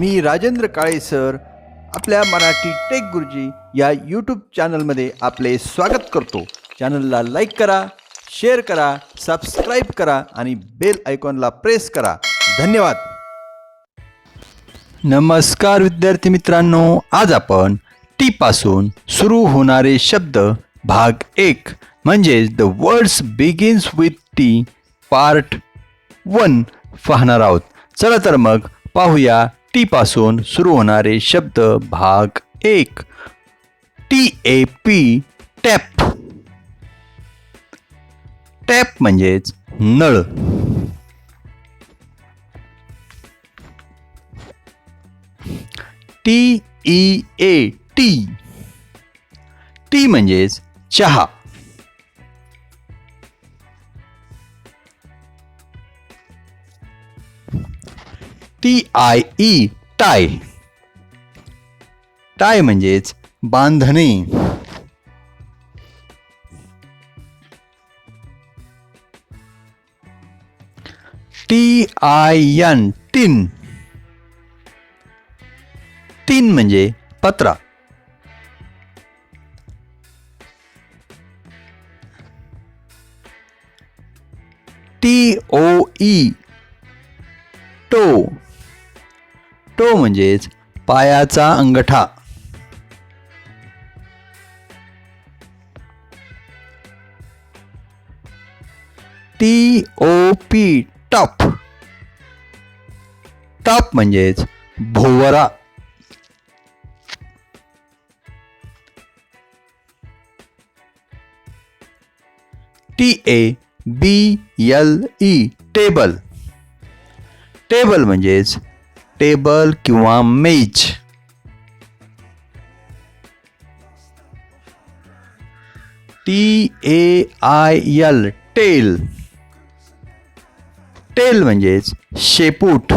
मी Rajendra Kale sir आपल्या Marathi take गुरुजी या YouTube चॅनलमध्ये आपले स्वागत करतो. चॅनलला लाईक करा शेअर करा सबस्क्राईब करा आणि बेल आयकॉनला प्रेस करा. धन्यवाद. नमस्कार विद्यार्थी मित्रांनो आज आपण टी पासून सुरू होणारे शब्द भाग एक म्हणजेच the words begins with T part one पाहणार आहोत. चला तर मग पाहूया टी पासून सुरू होणारे शब्द भाग एक. T A P tap. Tap म्हणजेच नळ. T E A tea tea म्हणजेच चहा. T I E tie tie म्हणजेच बांधणे. T I N tin tin म्हणजे पत्रा. टी ओ ई टो तो म्हणजेच पायाचा अंगठा. T O P top. Top म्हणजेच भोवरा. T A B L E table table म्हणजेच टेबल किंवा मेज. T A I L tail tail म्हणजेच शेपूट.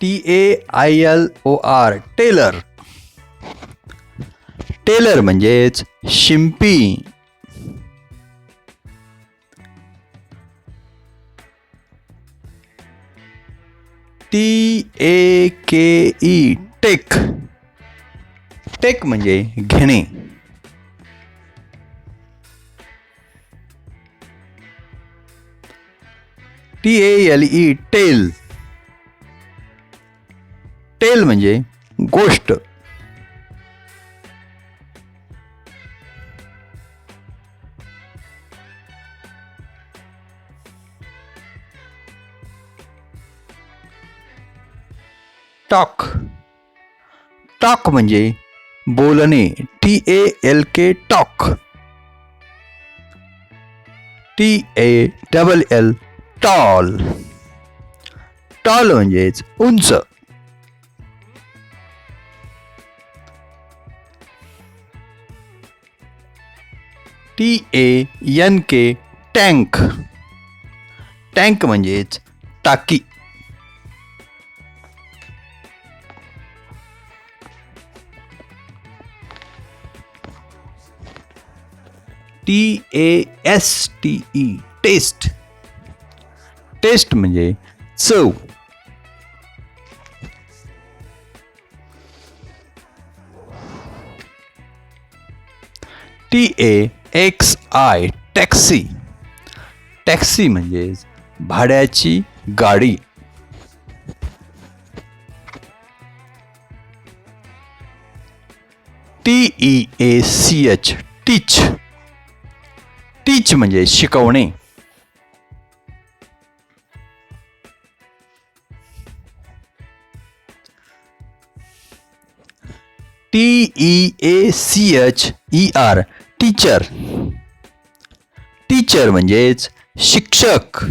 T A I L O R tailor tailor म्हणजेच शिंपी. टी ए के ई टेक टेक म्हणजे घेणे. T A L E tale tale म्हणजे गोष्ट. टॉक. टॉक म्हणजे बोलणे. T A L K talk. T A double L tall. Tall म्हणजेच उंच. T A N K tank. Tank म्हणजेच टाकी. T A S T E taste taste म्हणजे चव. T A X I taxi taxi म्हणजेच भाड्याची गाडी. T E A C H teach teach म्हणजे शिकवणे. T E A C H E R teacher teacher म्हणजेच शिक्षक.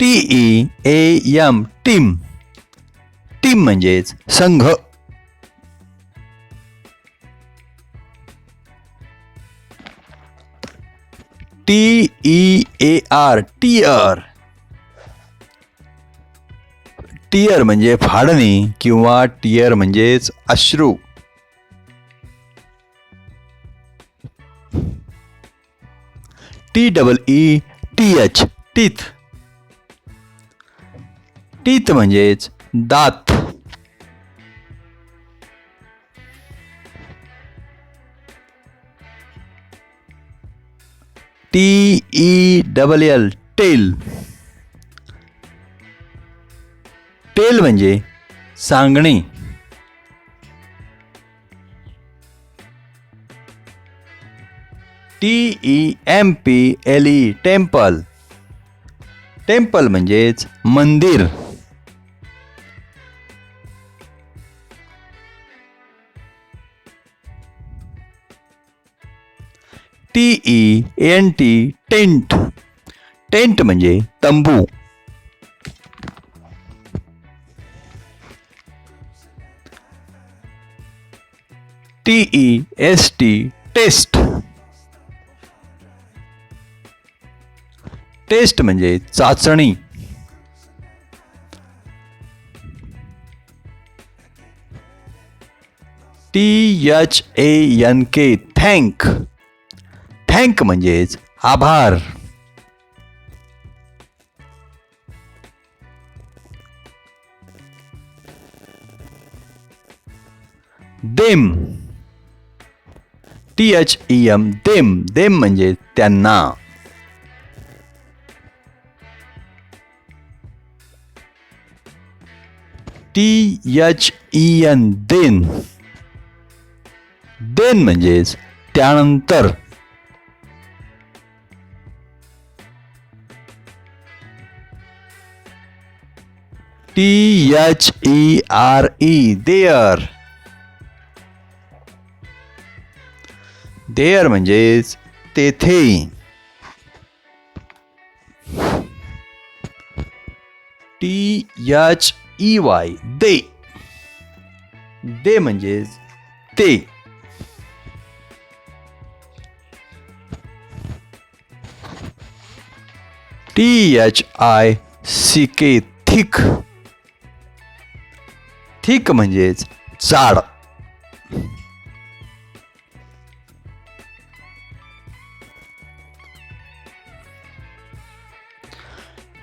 T E A M team team म्हणजेच संघ. T E A R tear tear म्हणजे फाडणी किंवा टीअर म्हणजेच अश्रू. T double E T H teeth. Teeth म्हणजेच दात. T E double L tell tell म्हणजे सांगणे. T E M P L E temple temple म्हणजेच मंदिर. E N T tent tent म्हणजे तंबू. T E S T test test म्हणजे चाचणी. T H A N K thank thank म्हणजेच आभार. Them. T H E M them. Them म्हणजे त्यांना. T H E N then. Then म्हणजेच त्यानंतर. T H E R E there there म्हणजेच तेथे. टी एच ई वाय दे दे म्हणजेच ते. टी एच आय सी के थिक थिक म्हणजेच जाड.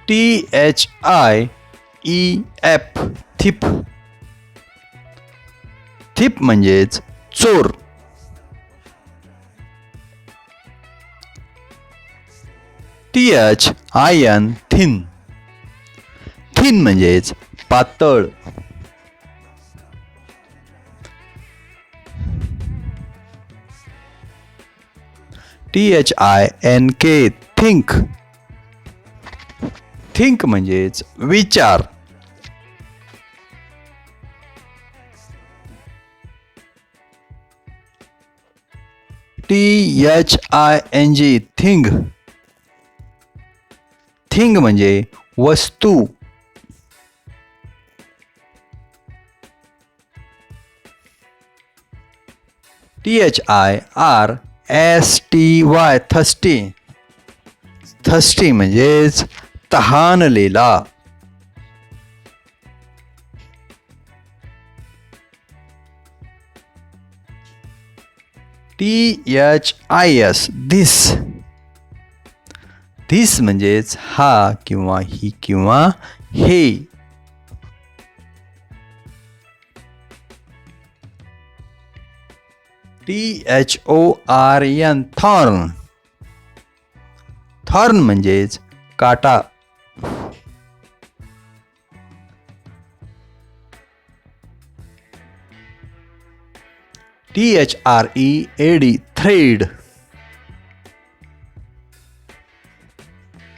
T H I E F thief. Thief म्हणजेच चोर. T H I N thin. Thin म्हणजेच पातळ. T H I N K think think म्हणजेच विचार. T H I N G thing thing म्हणजे वस्तू. T H I R S T Y thirsty thirsty म्हणजेच तहानलेला. T H I S this this म्हणजेच हा किंवा ही किंवा हे. T H O R N thorn thorn म्हणजेच काटा. T H R E A D thread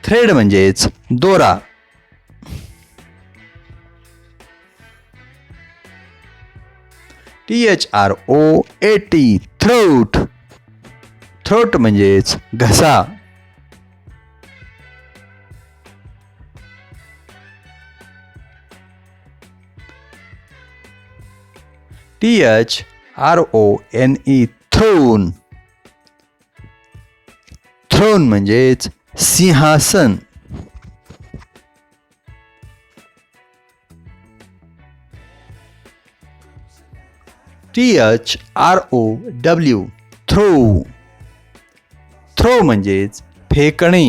thread म्हणजेच दोरा. T H R O A T throat. Throat म्हणजेच घसा. T H R O N E throne throne म्हणजेच सिंहासन. T H R O W throw throw म्हणजेच फेकणे.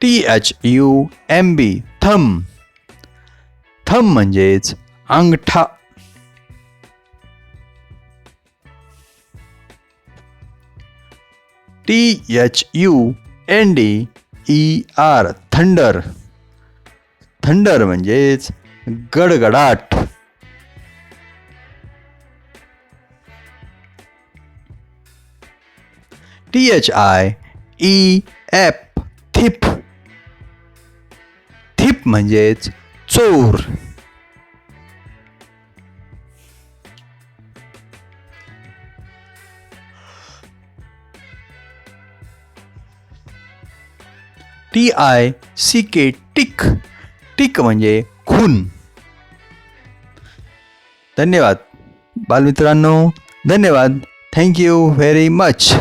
T H U M B thumb thumb म्हणजेच अंगठा. T H U N D E R thunder. Thunder म्हणजेच गडगडाट. T H I E F thief. Thief म्हणजेच चोर. T I सी के टिक. टिक म्हणजे खून. धन्यवाद. बालमित्रांनो धन्यवाद. Thank you very much